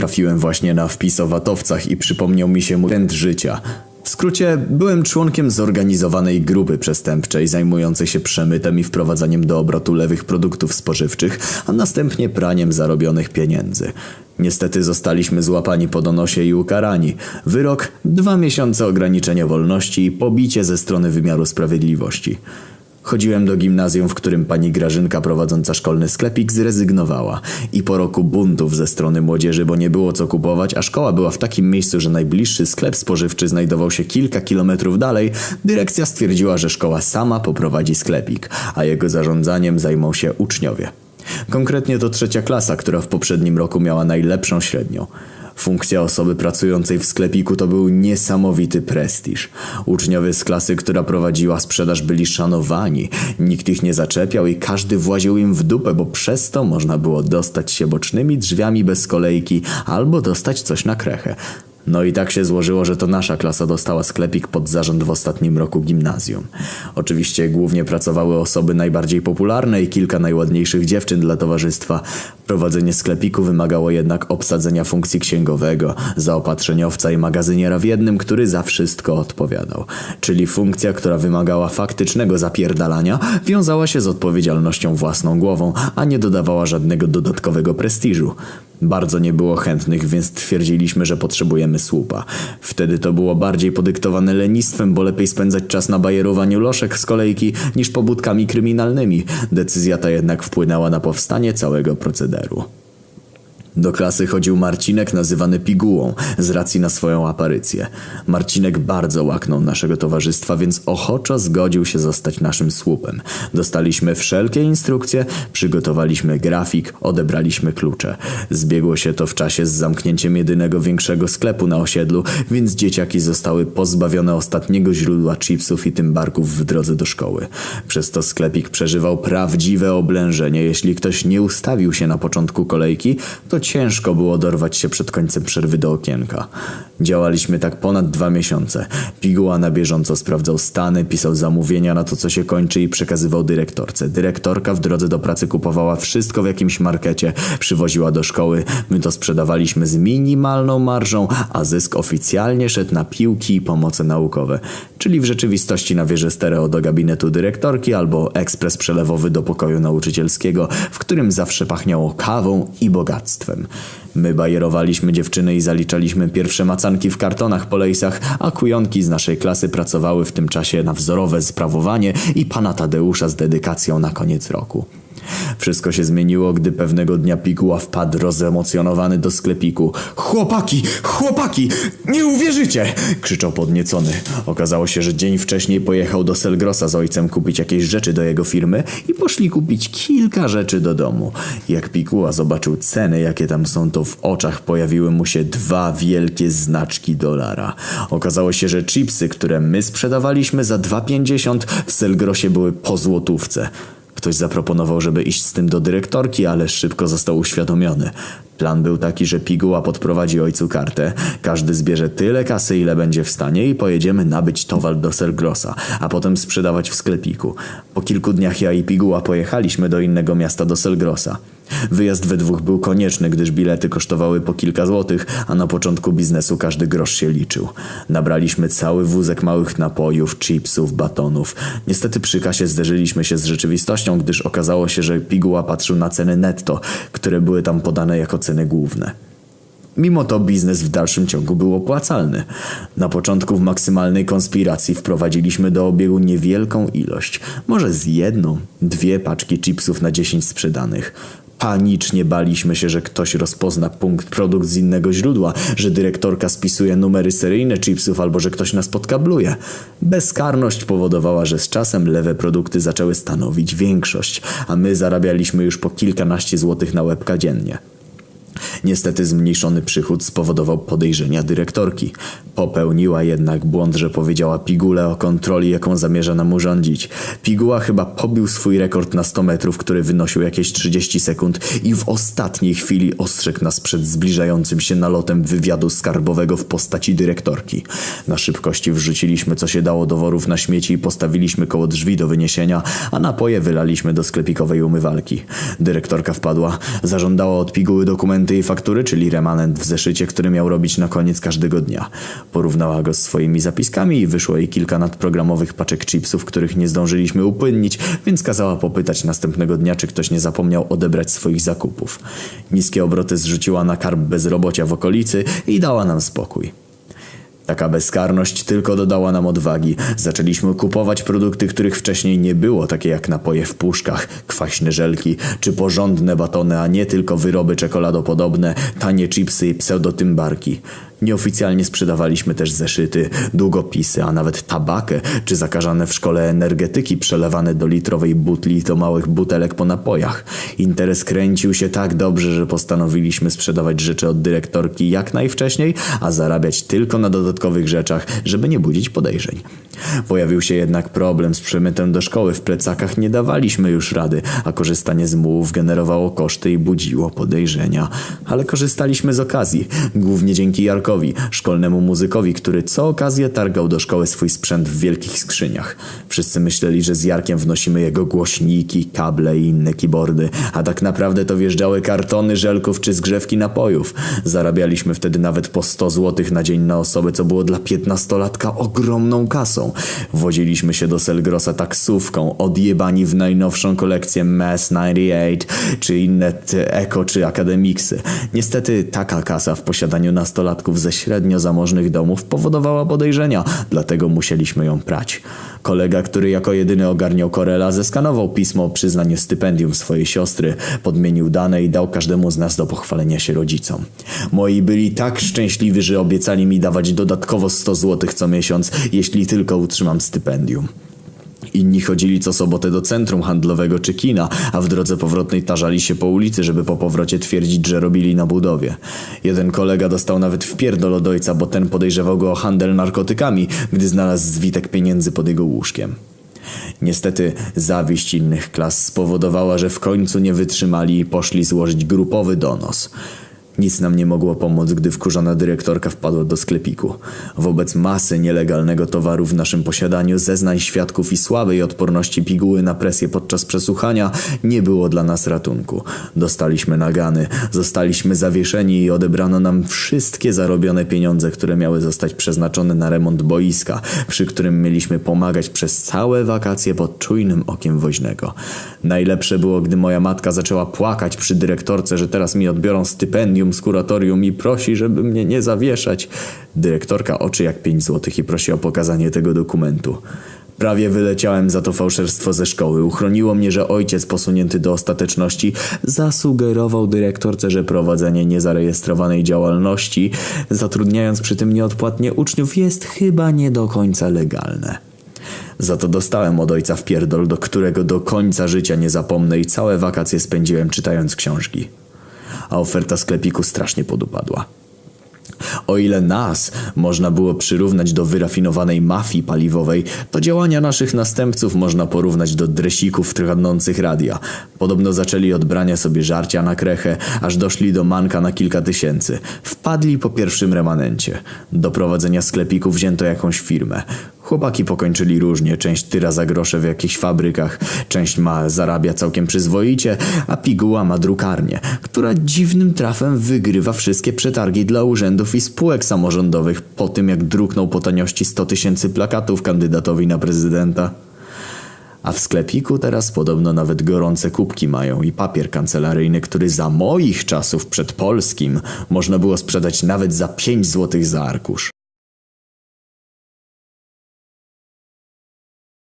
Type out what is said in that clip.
Trafiłem właśnie na wpis o watowcach i przypomniał mi się mój trend życia. W skrócie, byłem członkiem zorganizowanej grupy przestępczej zajmującej się przemytem i wprowadzaniem do obrotu lewych produktów spożywczych, a następnie praniem zarobionych pieniędzy. Niestety zostaliśmy złapani po donosie i ukarani. Wyrok dwa miesiące ograniczenia wolności i pobicie ze strony wymiaru sprawiedliwości. Chodziłem do gimnazjum, w którym pani Grażynka prowadząca szkolny sklepik zrezygnowała i po roku buntów ze strony młodzieży, bo nie było co kupować, a szkoła była w takim miejscu, że najbliższy sklep spożywczy znajdował się kilka kilometrów dalej, dyrekcja stwierdziła, że szkoła sama poprowadzi sklepik, a jego zarządzaniem zajmą się uczniowie. Konkretnie to trzecia klasa, która w poprzednim roku miała najlepszą średnią. Funkcja osoby pracującej w sklepiku to był niesamowity prestiż. Uczniowie z klasy, która prowadziła sprzedaż byli szanowani, nikt ich nie zaczepiał i każdy właził im w dupę, bo przez to można było dostać się bocznymi drzwiami bez kolejki albo dostać coś na krechę. No i tak się złożyło, że to nasza klasa dostała sklepik pod zarząd w ostatnim roku gimnazjum. Oczywiście głównie pracowały osoby najbardziej popularne i kilka najładniejszych dziewczyn dla towarzystwa. Prowadzenie sklepiku wymagało jednak obsadzenia funkcji księgowego, zaopatrzeniowca i magazyniera w jednym, który za wszystko odpowiadał. Czyli funkcja, która wymagała faktycznego zapierdalania, wiązała się z odpowiedzialnością własną głową, a nie dodawała żadnego dodatkowego prestiżu. Bardzo nie było chętnych, więc twierdziliśmy, że potrzebujemy słupa. Wtedy to było bardziej podyktowane lenistwem, bo lepiej spędzać czas na bajerowaniu loszek z kolejki niż pobudkami kryminalnymi. Decyzja ta jednak wpłynęła na powstanie całego procederu. Do klasy chodził Marcinek nazywany Pigułą z racji na swoją aparycję. Marcinek bardzo łaknął naszego towarzystwa, więc ochoczo zgodził się zostać naszym słupem. Dostaliśmy wszelkie instrukcje, przygotowaliśmy grafik, odebraliśmy klucze. Zbiegło się to w czasie z zamknięciem jedynego większego sklepu na osiedlu, więc dzieciaki zostały pozbawione ostatniego źródła chipsów i tymbarków w drodze do szkoły. Przez to sklepik przeżywał prawdziwe oblężenie. Jeśli ktoś nie ustawił się na początku kolejki, to ciężko było dorwać się przed końcem przerwy do okienka. Działaliśmy tak ponad dwa miesiące. Piguła na bieżąco sprawdzał stany, pisał zamówienia na to, co się kończy i przekazywał dyrektorce. Dyrektorka w drodze do pracy kupowała wszystko w jakimś markecie, przywoziła do szkoły. My to sprzedawaliśmy z minimalną marżą, a zysk oficjalnie szedł na piłki i pomoce naukowe. Czyli w rzeczywistości na wieżę stereo do gabinetu dyrektorki albo ekspres przelewowy do pokoju nauczycielskiego, w którym zawsze pachniało kawą i bogactwem. My bajerowaliśmy dziewczyny i zaliczaliśmy pierwsze macanki w kartonach po lejsach, a kujonki z naszej klasy pracowały w tym czasie na wzorowe sprawowanie i pana Tadeusza z dedykacją na koniec roku. Wszystko się zmieniło, gdy pewnego dnia Piguła wpadł rozemocjonowany do sklepiku. Chłopaki! Chłopaki! Nie uwierzycie! krzyczał podniecony. Okazało się, że dzień wcześniej pojechał do Selgrosa z ojcem kupić jakieś rzeczy do jego firmy i poszli kupić kilka rzeczy do domu. Jak Piguła zobaczył ceny, jakie tam są, to w oczach pojawiły mu się dwa wielkie znaczki dolara. Okazało się, że chipsy, które my sprzedawaliśmy za 2,50 w Selgrosie były po złotówce. Ktoś zaproponował, żeby iść z tym do dyrektorki, ale szybko został uświadomiony. Plan był taki, że Piguła podprowadzi ojcu kartę, każdy zbierze tyle kasy, ile będzie w stanie i pojedziemy nabyć towar do Selgrosa, a potem sprzedawać w sklepiku. Po kilku dniach ja i Piguła pojechaliśmy do innego miasta do Selgrosa. Wyjazd we dwóch był konieczny, gdyż bilety kosztowały po kilka złotych, a na początku biznesu każdy grosz się liczył. Nabraliśmy cały wózek małych napojów, chipsów, batonów. Niestety przy kasie zderzyliśmy się z rzeczywistością, gdyż okazało się, że Piguła patrzył na ceny netto, które były tam podane jako ceny główne. Mimo to biznes w dalszym ciągu był opłacalny. Na początku w maksymalnej konspiracji wprowadziliśmy do obiegu niewielką ilość, może z jedną, dwie paczki chipsów na dziesięć sprzedanych. Panicznie baliśmy się, że ktoś rozpozna punkt produkt z innego źródła, że dyrektorka spisuje numery seryjne chipsów albo że ktoś nas podkabluje. Bezkarność powodowała, że z czasem lewe produkty zaczęły stanowić większość, a my zarabialiśmy już po kilkanaście złotych na łebka dziennie. Niestety zmniejszony przychód spowodował podejrzenia dyrektorki. Popełniła jednak błąd, że powiedziała Pigule o kontroli, jaką zamierza nam urządzić. Piguła chyba pobił swój rekord na 100 metrów, który wynosił jakieś 30 sekund i w ostatniej chwili ostrzegł nas przed zbliżającym się nalotem wywiadu skarbowego w postaci dyrektorki. Na szybkości wrzuciliśmy co się dało do worów na śmieci i postawiliśmy koło drzwi do wyniesienia, a napoje wylaliśmy do sklepikowej umywalki. Dyrektorka wpadła, zażądała od Piguły dokumenty i faktury, czyli remanent w zeszycie, który miał robić na koniec każdego dnia. Porównała go z swoimi zapiskami i wyszło jej kilka nadprogramowych paczek chipsów, których nie zdążyliśmy upłynnić, więc kazała popytać następnego dnia, czy ktoś nie zapomniał odebrać swoich zakupów. Niskie obroty zrzuciła na karb bezrobocia w okolicy i dała nam spokój. Taka bezkarność tylko dodała nam odwagi. Zaczęliśmy kupować produkty, których wcześniej nie było, takie jak napoje w puszkach, kwaśne żelki czy porządne batony, a nie tylko wyroby czekoladopodobne, tanie chipsy i pseudotymbarki. Nieoficjalnie sprzedawaliśmy też zeszyty, długopisy, a nawet tabakę, czy zakażane w szkole energetyki przelewane do litrowej butli do małych butelek po napojach. Interes kręcił się tak dobrze, że postanowiliśmy sprzedawać rzeczy od dyrektorki jak najwcześniej, a zarabiać tylko na dodatkowych rzeczach, żeby nie budzić podejrzeń. Pojawił się jednak problem z przemytem do szkoły. W plecakach nie dawaliśmy już rady, a korzystanie z mułów generowało koszty i budziło podejrzenia. Ale korzystaliśmy z okazji, głównie dzięki Jarkowi, szkolnemu muzykowi, który co okazję targał do szkoły swój sprzęt w wielkich skrzyniach. Wszyscy myśleli, że z Jarkiem wnosimy jego głośniki, kable i inne keyboardy, a tak naprawdę to wjeżdżały kartony żelków czy zgrzewki napojów. Zarabialiśmy wtedy nawet po 100 zł na dzień na osobę, co było dla piętnastolatka ogromną kasą. Wodziliśmy się do Selgrosa taksówką, odjebani w najnowszą kolekcję Mass 98, czy inne Eko czy Akademiksy. Niestety taka kasa w posiadaniu nastolatków ze średnio zamożnych domów powodowała podejrzenia, dlatego musieliśmy ją prać. Kolega, który jako jedyny ogarniał Korela, zeskanował pismo o przyznaniu stypendium swojej siostry, podmienił dane i dał każdemu z nas do pochwalenia się rodzicom. Moi byli tak szczęśliwi, że obiecali mi dawać dodatkowo 100 zł co miesiąc, jeśli tylko utrzymam stypendium. Inni chodzili co sobotę do centrum handlowego czy kina, a w drodze powrotnej tarzali się po ulicy, żeby po powrocie twierdzić, że robili na budowie. Jeden kolega dostał nawet wpierdol od ojca, bo ten podejrzewał go o handel narkotykami, gdy znalazł zwitek pieniędzy pod jego łóżkiem. Niestety zawiść innych klas spowodowała, że w końcu nie wytrzymali i poszli złożyć grupowy donos. Nic nam nie mogło pomóc, gdy wkurzona dyrektorka wpadła do sklepiku. Wobec masy nielegalnego towaru w naszym posiadaniu, zeznań świadków i słabej odporności piguły na presję podczas przesłuchania nie było dla nas ratunku. Dostaliśmy nagany, zostaliśmy zawieszeni i odebrano nam wszystkie zarobione pieniądze, które miały zostać przeznaczone na remont boiska, przy którym mieliśmy pomagać przez całe wakacje pod czujnym okiem woźnego. Najlepsze było, gdy moja matka zaczęła płakać przy dyrektorce, że teraz mi odbiorą stypendium z kuratorium i prosi, żeby mnie nie zawieszać. Dyrektorka oczy jak pięć złotych i prosi o pokazanie tego dokumentu. Prawie wyleciałem za to fałszerstwo ze szkoły. Uchroniło mnie, że ojciec posunięty do ostateczności zasugerował dyrektorce, że prowadzenie niezarejestrowanej działalności, zatrudniając przy tym nieodpłatnie uczniów, jest chyba nie do końca legalne. Za to dostałem od ojca wpierdol, do którego do końca życia nie zapomnę i całe wakacje spędziłem czytając książki a oferta sklepiku strasznie podupadła. O ile nas można było przyrównać do wyrafinowanej mafii paliwowej, to działania naszych następców można porównać do dresików kradnących radia. Podobno zaczęli od brania sobie żarcia na krechę, aż doszli do manka na kilka tysięcy. Wpadli po pierwszym remanencie. Do prowadzenia sklepiku wzięto jakąś firmę. Chłopaki pokończyli różnie, część tyra za grosze w jakichś fabrykach, część ma zarabia całkiem przyzwoicie, a piguła ma drukarnię, która dziwnym trafem wygrywa wszystkie przetargi dla urzędów i spółek samorządowych po tym jak druknął po taniości 100 tysięcy plakatów kandydatowi na prezydenta. A w sklepiku teraz podobno nawet gorące kubki mają i papier kancelaryjny, który za moich czasów przed polskim można było sprzedać nawet za 5 złotych za arkusz.